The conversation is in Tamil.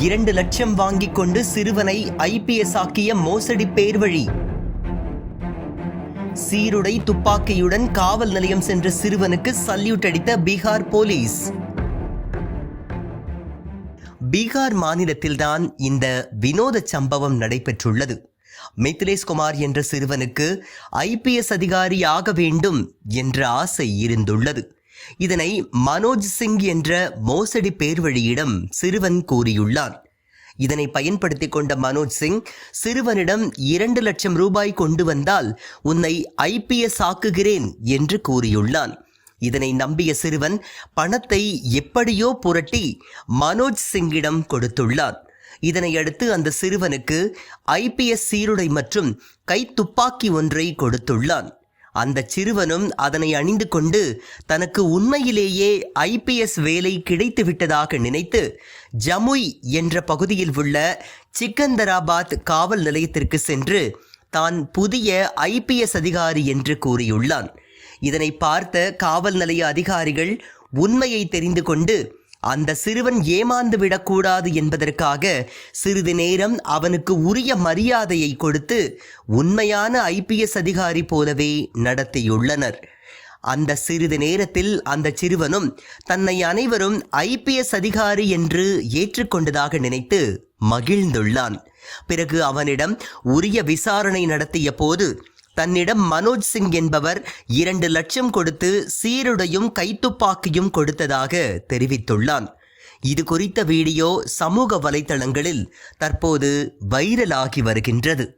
இரண்டு லட்சம் வாங்கிக் கொண்டு சிறுவனை ஐபிஎஸ் ஆக்கிய மோசடி பேர்வழி சீருடை துப்பாக்கியுடன் காவல் நிலையம் சென்ற சிறுவனுக்கு சல்யூட் அடித்த பீகார் போலீஸ். பீகார் மாநிலத்தில்தான் இந்த வினோத சம்பவம் நடைபெற்றுள்ளது. மித்லேஷ் குமார் என்ற சிறுவனுக்கு ஐபிஎஸ் அதிகாரி ஆக வேண்டும் என்ற ஆசை இருந்துள்ளது. இதனை மனோஜ் சிங் என்ற மோசடி பேர்வழியிடம் சிறுவன் கூறியுள்ளான். இதனை பயன்படுத்திக் கொண்ட மனோஜ் சிங் சிறுவனிடம் இரண்டு லட்சம் ரூபாய் கொண்டு வந்தால் உன்னை ஐபிஎஸ் ஆக்குகிறேன் என்று கூறியுள்ளான். இதனை நம்பிய சிறுவன் பணத்தை எப்படியோ புரட்டி மனோஜ் சிங்கிடம் கொடுத்துள்ளான். இதனையடுத்து அந்த சிறுவனுக்கு ஐபிஎஸ் சீருடை மற்றும் கைத்துப்பாக்கி ஒன்றை கொடுத்துள்ளான். அந்த சிறுவனும் அதனை அணிந்து கொண்டு தனக்கு உண்மையிலேயே ஐபிஎஸ் வேலை கிடைத்து விட்டதாக நினைத்து ஜமுய் என்ற பகுதியில் உள்ள சிக்கந்தராபாத் காவல் நிலையத்திற்கு சென்று தான் புதிய ஐபிஎஸ் அதிகாரி என்று கூறியுள்ளான். இதனை பார்த்த காவல் நிலைய அதிகாரிகள் உண்மையை தெரிந்து கொண்டு அந்த சிறுவன் ஏமாந்து விடக்கூடாது என்பதற்காக சிறிது நேரம் அவனுக்கு உரிய மரியாதையை கொடுத்து உண்மையான ஐபிஎஸ் அதிகாரி போலவே நடத்தியுள்ளனர். அந்த சிறிது நேரத்தில் அந்த சிறுவனும் தன்னை அனைவரும் ஐபிஎஸ் அதிகாரி என்று ஏற்றுக்கொண்டதாக நினைத்து மகிழ்ந்துள்ளான். பிறகு அவனிடம் உரிய விசாரணை நடத்திய போது தன்னிடம் மனோஜ் சிங் என்பவர் இரண்டு லட்சம் கொடுத்து சீருடையும் கைத்துப்பாக்கியும் கொடுத்ததாக தெரிவித்துள்ளான். இது குறித்த வீடியோ சமூக வலைதளங்களில் தற்போது வைரலாகி வருகின்றது.